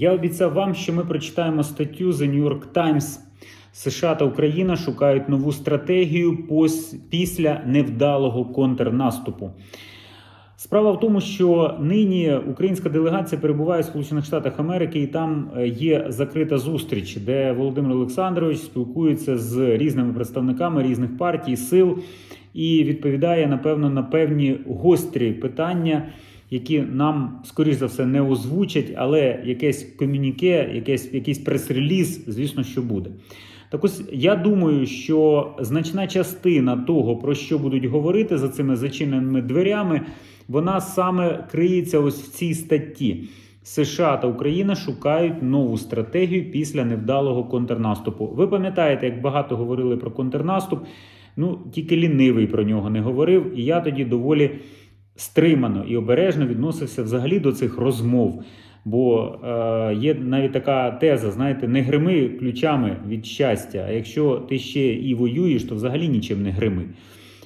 Я обіцяв вам, що ми прочитаємо статтю The New York Times. США та Україна шукають нову стратегію після невдалого контрнаступу. Справа в тому, що нині українська делегація перебуває в Сполучених Штатах Америки, і там е, є закрита зустріч, де Володимир Олександрович спілкується з різними представниками різних партій, сил і відповідає, напевно, на певні гострі питання, які нам, скоріш за все, не озвучать, але якесь комюніке, якесь, якийсь прес-реліз, звісно, що буде. Так ось я думаю, що значна частина того, про що будуть говорити за цими зачиненими дверями, вона саме криється ось в цій статті. США та Україна шукають нову стратегію після невдалого контрнаступу. Ви пам'ятаєте, як багато говорили про контрнаступ? Ну тільки лінивий про нього не говорив, і я тоді доволі стримано і обережно відносився взагалі до цих розмов. Бо е, є навіть така теза: знаєте, не грими ключами від щастя. А якщо ти ще і воюєш, то взагалі нічим не грими.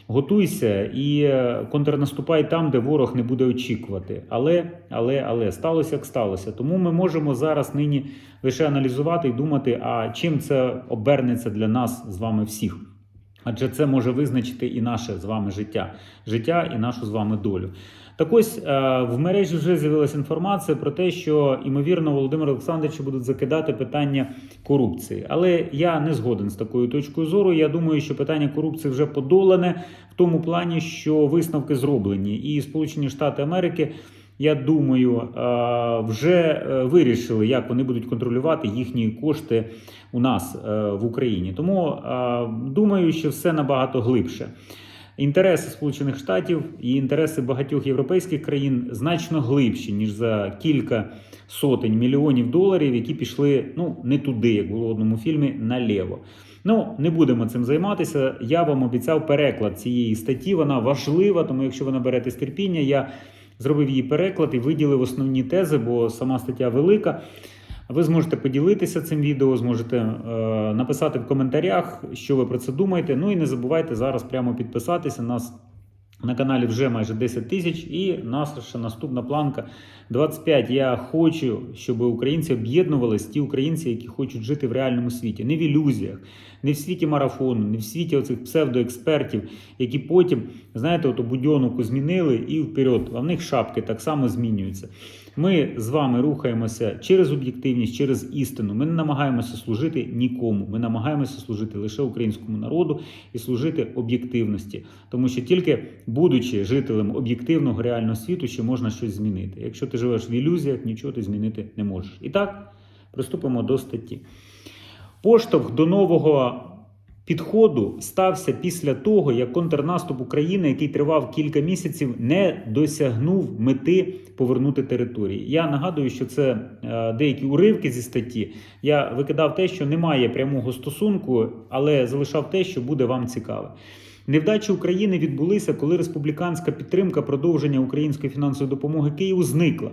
Готуйся і е, контрнаступай там, де ворог не буде очікувати. Але, але, але сталося як сталося. Тому ми можемо зараз нині лише аналізувати і думати, а чим це обернеться для нас з вами всіх. Адже це може визначити і наше з вами життя, життя і нашу з вами долю. Так ось е, в мережі вже з'явилася інформація про те, що ймовірно Володимир Олександрович будуть закидати питання корупції. Але я не згоден з такою точкою зору. Я думаю, що питання корупції вже подолане в тому плані, що висновки зроблені, і Сполучені Штати Америки. Я думаю, е, вже е, вирішили, як вони будуть контролювати їхні кошти у нас е, в Україні. Тому думаю, що все набагато глибше. Інтереси Сполучених Штатів і інтереси багатьох європейських країн значно глибші ніж за кілька сотень мільйонів доларів, які пішли ну не туди, як було в одному фільмі, наліво. Ну не будемо цим займатися. Я вам обіцяв переклад цієї статті. Вона важлива, тому якщо ви наберете терпіння, я зробив її переклад і виділив основні тези, бо сама стаття велика. Ви зможете поділитися цим відео, зможете е, написати в коментарях, що ви про це думаєте. Ну і не забувайте зараз прямо підписатися. Нас на каналі вже майже 10 тисяч, і наша наступна планка 25. Я хочу, щоб українці об'єднувалися, ті українці, які хочуть жити в реальному світі, не в ілюзіях, не в світі марафону, не в світі оцих псевдоекспертів, які потім, знаєте, ото будьонку змінили і вперед. А в них шапки так само змінюються. Ми з вами рухаємося через об'єктивність, через істину. Ми не намагаємося служити нікому. Ми намагаємося служити лише українському народу і служити об'єктивності, тому що тільки будучи жителем об'єктивного реального світу, ще можна щось змінити. Якщо ти живеш в ілюзіях, нічого ти змінити не можеш. І так, приступимо до статті. Поштовх до нового підходу стався після того, як контрнаступ України, який тривав кілька місяців, не досягнув мети повернути території. Я нагадую, що це е, деякі уривки зі статті. Я викидав те, що немає прямого стосунку, але залишав те, що буде вам цікаве. Невдачі України відбулися, коли республіканська підтримка продовження української фінансової допомоги Києву зникла.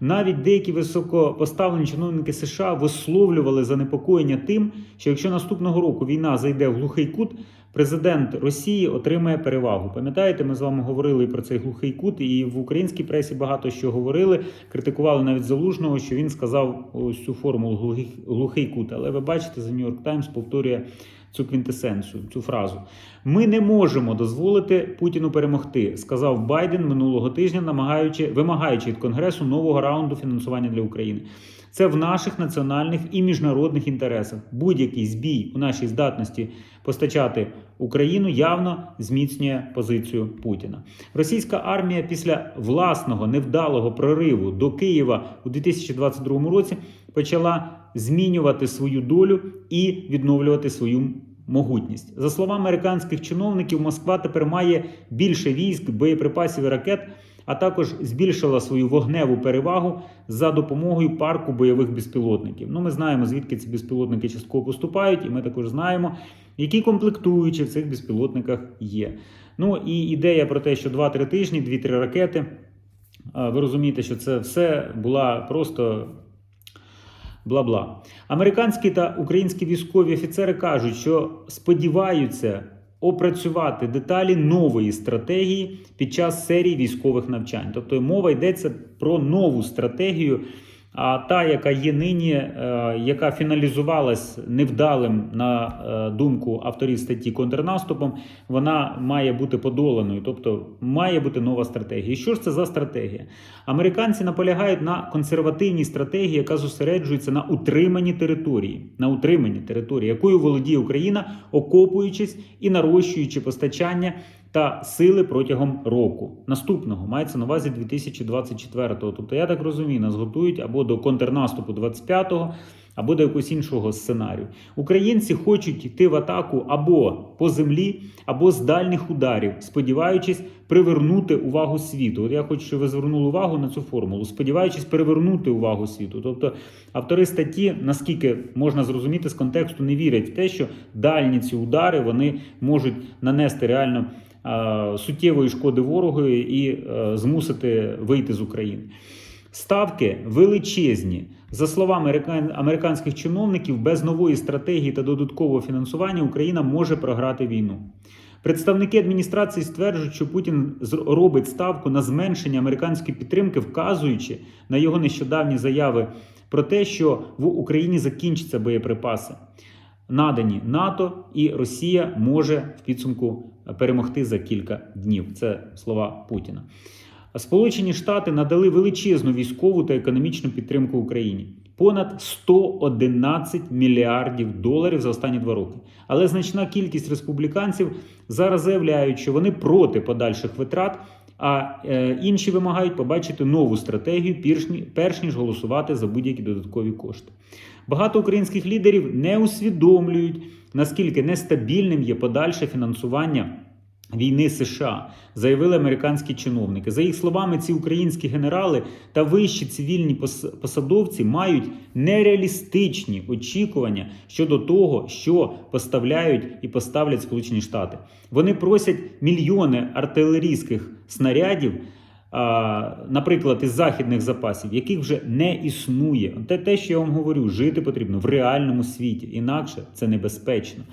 Навіть деякі високопоставлені чиновники США висловлювали занепокоєння тим, що якщо наступного року війна зайде в глухий кут, президент Росії отримає перевагу. Пам'ятаєте, ми з вами говорили про цей глухий кут, і в українській пресі багато що говорили. Критикували навіть залужного, що він сказав ось цю формулу глухий, кут. Але ви бачите, New York Times повторює цю квінтесенцію, цю фразу. Ми не можемо дозволити Путіну перемогти, сказав Байден минулого тижня, намагаючи вимагаючи від Конгресу нового раунду фінансування для України. Це в наших національних і міжнародних інтересах. Будь-який збій у нашій здатності постачати Україну явно зміцнює позицію Путіна. Російська армія після власного невдалого прориву до Києва у 2022 році почала змінювати свою долю і відновлювати свою могутність. За словами американських чиновників, Москва тепер має більше військ, боєприпасів і ракет, а також збільшила свою вогневу перевагу за допомогою парку бойових безпілотників. Ну, ми знаємо, звідки ці безпілотники частково поступають, і ми також знаємо, які комплектуючі в цих безпілотниках є. Ну і ідея про те, що 2-3 тижні, 2-3 ракети. Ви розумієте, що це все була просто бла-бла. Американські та українські військові офіцери кажуть, що сподіваються опрацювати деталі нової стратегії під час серії військових навчань. Тобто мова йдеться про нову стратегію А та, яка є нині, е, яка фіналізувалась невдалим на е, думку авторів статті контрнаступом, вона має бути подоланою, тобто має бути нова стратегія. Що ж це за стратегія? Американці наполягають на консервативній стратегії, яка зосереджується на утриманні території, на утриманні території, якою володіє Україна, окопуючись і нарощуючи постачання та сили протягом року. Наступного мається на увазі 2024-го. Тобто, я так розумію, нас готують або до контрнаступу 25-го, або до якогось іншого сценарію. Українці хочуть йти в атаку або по землі, або з дальніх ударів, сподіваючись привернути увагу світу. От я хочу, щоб ви звернули увагу на цю формулу, сподіваючись привернути увагу світу. Тобто автори статті, наскільки можна зрозуміти з контексту, не вірять в те, що дальні ці удари вони можуть нанести реально суттєвої шкоди ворогові і е, змусити вийти з України. Ставки величезні. За словами американських чиновників, без нової стратегії та додаткового фінансування Україна може програти війну. Представники адміністрації стверджують, що Путін робить ставку на зменшення американської підтримки, вказуючи на його нещодавні заяви про те, що в Україні закінчаться боєприпаси, надані НАТО, і Росія може в підсумку перемогти за кілька днів. Це слова Путіна. Сполучені Штати надали величезну військову та економічну підтримку Україні. Понад 111 мільярдів доларів за останні два роки. Але значна кількість республіканців зараз заявляють, що вони проти подальших витрат, а е, інші вимагають побачити нову стратегію, перш ніж голосувати за будь-які додаткові кошти. Багато українських лідерів не усвідомлюють, наскільки нестабільним є подальше фінансування війни США, заявили американські чиновники. За їх словами, ці українські генерали та вищі цивільні посадовці мають нереалістичні очікування щодо того, що поставляють і поставлять Сполучені Штати. Вони просять мільйони артилерійських снарядів. Наприклад, із західних запасів, яких вже не існує. Те, те, що я вам говорю, жити потрібно в реальному світі, інакше це небезпечно.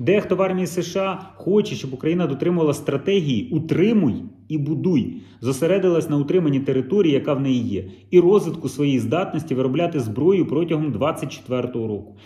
Дехто в армії США хоче, щоб Україна дотримувала стратегії утримуй і будуй, зосередилась на утриманні території, яка в неї є, і розвитку своєї здатності виробляти зброю протягом 2024 року.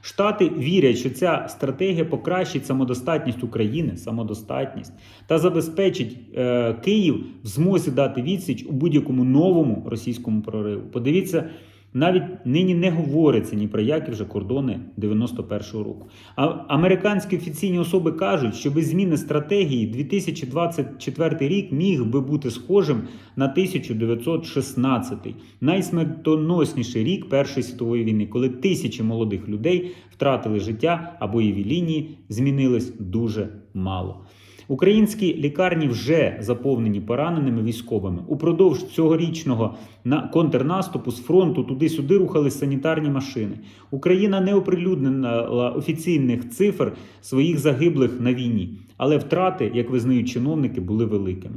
Штати вірять, що ця стратегія покращить самодостатність України, самодостатність та забезпечить е, Київ в змозі дати відсіч у будь-якому новому російському прориву. Подивіться, навіть нині не говориться ні про які вже кордони 91-го року. А американські офіційні особи кажуть, що без зміни стратегії 2024 рік міг би бути схожим на 1916, найсмертоносніший рік Першої світової війни, коли тисячі молодих людей втратили життя, а бойові лінії змінились дуже мало. Українські лікарні вже заповнені пораненими військовими. Упродовж цьогорічного на контрнаступу з фронту туди-сюди рухали санітарні машини. Україна не оприлюднила офіційних цифр своїх загиблих на війні, але втрати, як визнають чиновники, були великими.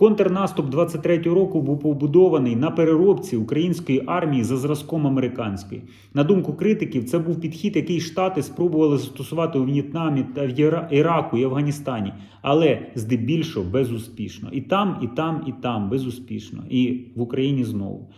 Контрнаступ 23-го року був побудований на переробці української армії за зразком американської. На думку критиків, це був підхід, який Штати спробували застосувати у В'єтнамі та в Іраку і Афганістані, але здебільшого безуспішно. І там, і там, і там безуспішно. І в Україні знову.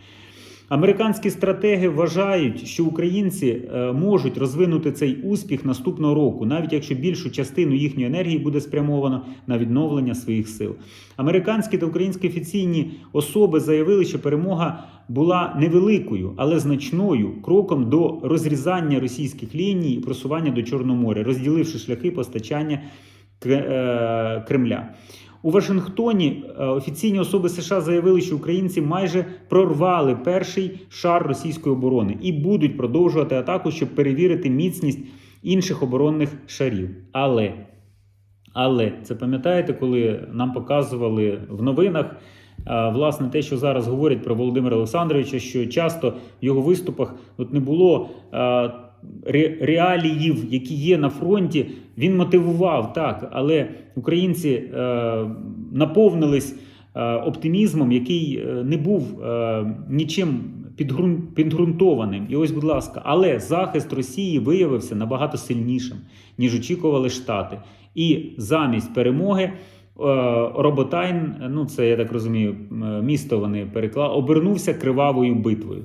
Американські стратеги вважають, що українці е, можуть розвинути цей успіх наступного року, навіть якщо більшу частину їхньої енергії буде спрямовано на відновлення своїх сил. Американські та українські офіційні особи заявили, що перемога була невеликою, але значною кроком до розрізання російських ліній і просування до Чорного моря, розділивши шляхи постачання е, Кремля. У Вашингтоні е, офіційні особи США заявили, що українці майже прорвали перший шар російської оборони і будуть продовжувати атаку, щоб перевірити міцність інших оборонних шарів. Але, але це пам'ятаєте, коли нам показували в новинах. е, Власне, те, що зараз говорять про Володимира Олександровича, що часто в його виступах от не було е, реаліїв, які є на фронті. Він мотивував так, але українці е, наповнились е, оптимізмом, який е, не був нічим підґрун- підґрунтованим. І ось, будь ласка, але захист Росії виявився набагато сильнішим, ніж очікували Штати. І замість перемоги. Роботайн, ну це я так розумію, місто вони переклали, обернувся кривавою битвою.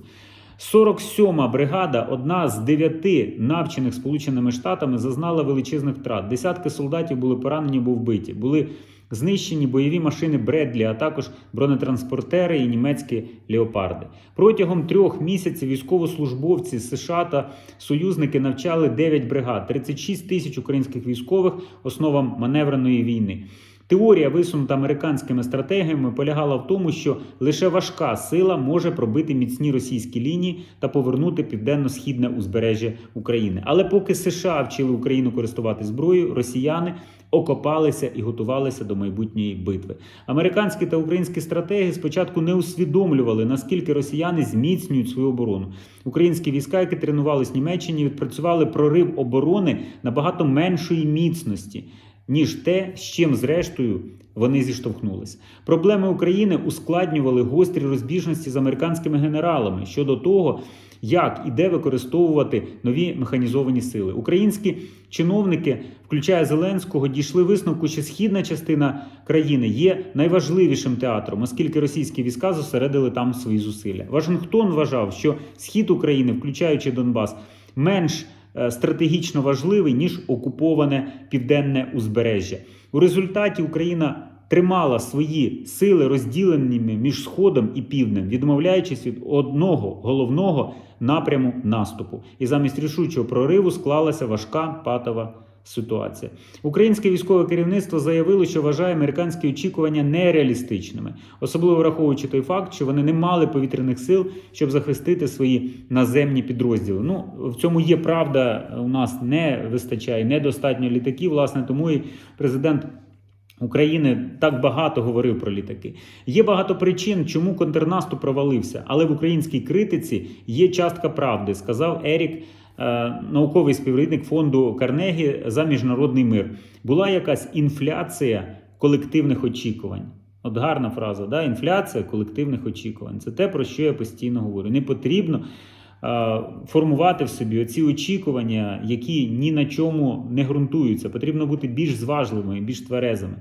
47-ма бригада, одна з дев'яти навчених Сполученими Штатами, зазнала величезних втрат. Десятки солдатів були поранені або вбиті. Були знищені бойові машини Бредлі, а також бронетранспортери і німецькі леопарди. Протягом трьох місяців військовослужбовці США та союзники навчали 9 бригад, 36 тисяч українських військових основам маневреної війни. Теорія, висунута американськими стратегіями, полягала в тому, що лише важка сила може пробити міцні російські лінії та повернути південно-східне узбережжя України. Але поки США вчили Україну користувати зброєю, росіяни окопалися і готувалися до майбутньої битви. Американські та українські стратегії спочатку не усвідомлювали, наскільки росіяни зміцнюють свою оборону. Українські війська, які тренувались в Німеччині, відпрацювали прорив оборони набагато меншої міцності ніж те, з чим зрештою вони зіштовхнулися. Проблеми України ускладнювали гострі розбіжності з американськими генералами щодо того, як і де використовувати нові механізовані сили. Українські чиновники, включая Зеленського, дійшли висновку, що східна частина країни є найважливішим театром, оскільки російські війська зосередили там свої зусилля. Вашингтон вважав, що схід України, включаючи Донбас, менш стратегічно важливий ніж окуповане південне узбережжя. У результаті Україна тримала свої сили розділеними між сходом і півднем, відмовляючись від одного головного напряму наступу. І замість рішучого прориву склалася важка патова ситуація. Українське військове керівництво заявило, що вважає американські очікування нереалістичними, особливо враховуючи той факт, що вони не мали повітряних сил, щоб захистити свої наземні підрозділи. Ну в цьому є правда. У нас не вистачає недостатньо літаків. Власне, тому і президент. України так багато говорив про літаки. Є багато причин, чому контрнаступ провалився, але в українській критиці є частка правди, сказав Ерік, науковий співробітник фонду Карнегі за міжнародний мир. Була якась інфляція колективних очікувань. От гарна фраза, да? інфляція колективних очікувань. Це те, про що я постійно говорю. Не потрібно е, формувати в собі оці очікування, які ні на чому не ґрунтуються. Потрібно бути більш зважливими, більш тверезими.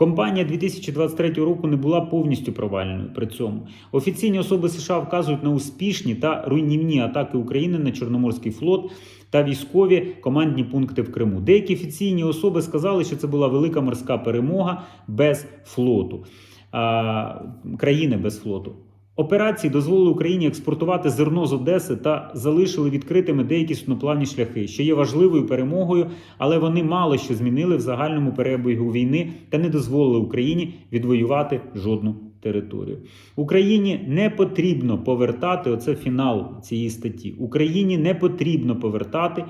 Компанія 2023 року не була повністю провальною. При цьому офіційні особи США вказують на успішні та руйнівні атаки України на Чорноморський флот та військові командні пункти в Криму. Деякі офіційні особи сказали, що це була велика морська перемога без флоту а, країни без флоту. Операції дозволили Україні експортувати зерно з Одеси та залишили відкритими деякі судноплавні шляхи, що є важливою перемогою, але вони мало що змінили в загальному перебігу війни та не дозволили Україні відвоювати жодну територію. Україні не потрібно повертати оце фінал цієї статті. Україні не потрібно повертати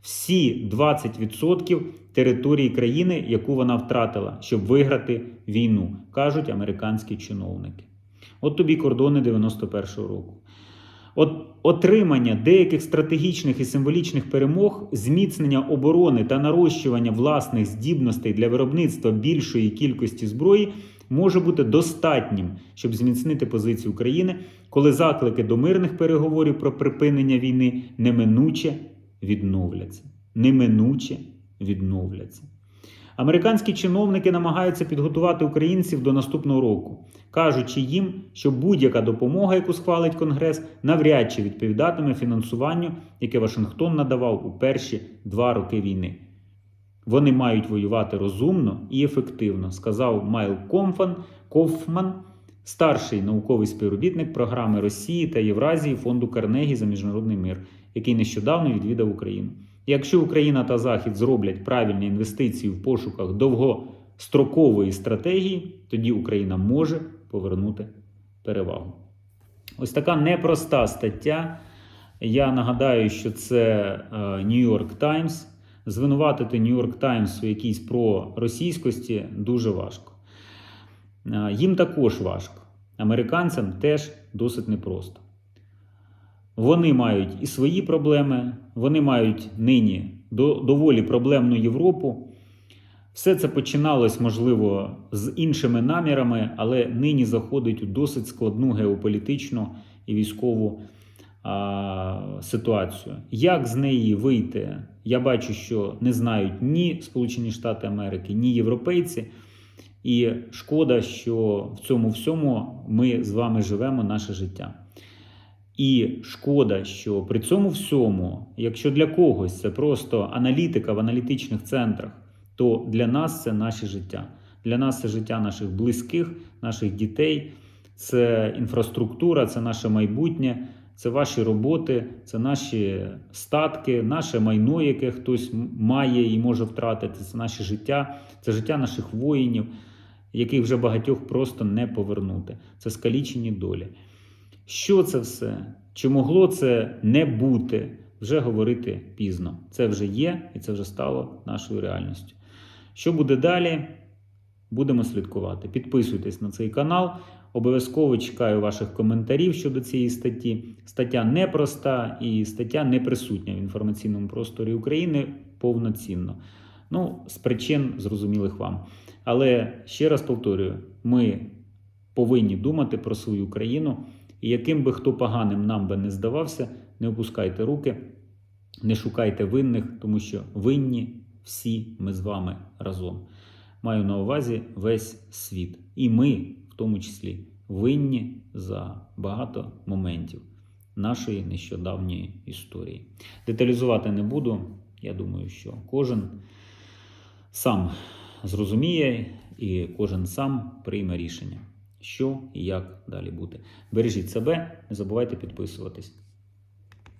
всі 20% території країни, яку вона втратила, щоб виграти війну, кажуть американські чиновники. От тобі кордони 91-го року. От отримання деяких стратегічних і символічних перемог, зміцнення оборони та нарощування власних здібностей для виробництва більшої кількості зброї може бути достатнім, щоб зміцнити позицію України, коли заклики до мирних переговорів про припинення війни неминуче відновляться. Неминуче відновляться. Американські чиновники намагаються підготувати українців до наступного року, кажучи їм, що будь-яка допомога, яку схвалить Конгрес, навряд чи відповідатиме фінансуванню, яке Вашингтон надавав у перші два роки війни. Вони мають воювати розумно і ефективно, сказав Майл Комфан Кофман, старший науковий співробітник програми Росії та Євразії фонду Карнегі за міжнародний мир, який нещодавно відвідав Україну. Якщо Україна та Захід зроблять правильні інвестиції в пошуках довгострокової стратегії, тоді Україна може повернути перевагу. Ось така непроста стаття. Я нагадаю, що це New York Times. Звинуватити York Times у якійсь проросійськості дуже важко. Е, Їм також важко. Американцям теж досить непросто. Вони мають і свої проблеми, вони мають нині доволі проблемну Європу. Все це починалось, можливо, з іншими намірами, але нині заходить у досить складну геополітичну і військову а, ситуацію. Як з неї вийти? Я бачу, що не знають ні Сполучені Штати Америки, ні європейці. І шкода, що в цьому всьому ми з вами живемо наше життя. І шкода, що при цьому всьому, якщо для когось це просто аналітика в аналітичних центрах, то для нас це наше життя. Для нас це життя наших близьких, наших дітей, це інфраструктура, це наше майбутнє, це ваші роботи, це наші статки, наше майно, яке хтось має і може втратити, це наше життя, це життя наших воїнів, яких вже багатьох просто не повернути. Це скалічені долі. Що це все? Чи могло це не бути? Вже говорити пізно. Це вже є і це вже стало нашою реальністю. Що буде далі? Будемо слідкувати. Підписуйтесь на цей канал. Обов'язково чекаю ваших коментарів щодо цієї статті. Стаття непроста і стаття не присутня в інформаційному просторі України повноцінно. Ну, з причин зрозумілих вам. Але ще раз повторюю: ми повинні думати про свою країну. І яким би хто поганим нам би не здавався, не опускайте руки, не шукайте винних, тому що винні всі ми з вами разом. Маю на увазі весь світ. І ми, в тому числі, винні за багато моментів нашої нещодавньої історії. Деталізувати не буду. Я думаю, що кожен сам зрозуміє і кожен сам прийме рішення, що і як далі бути. Бережіть себе, не забувайте підписуватись.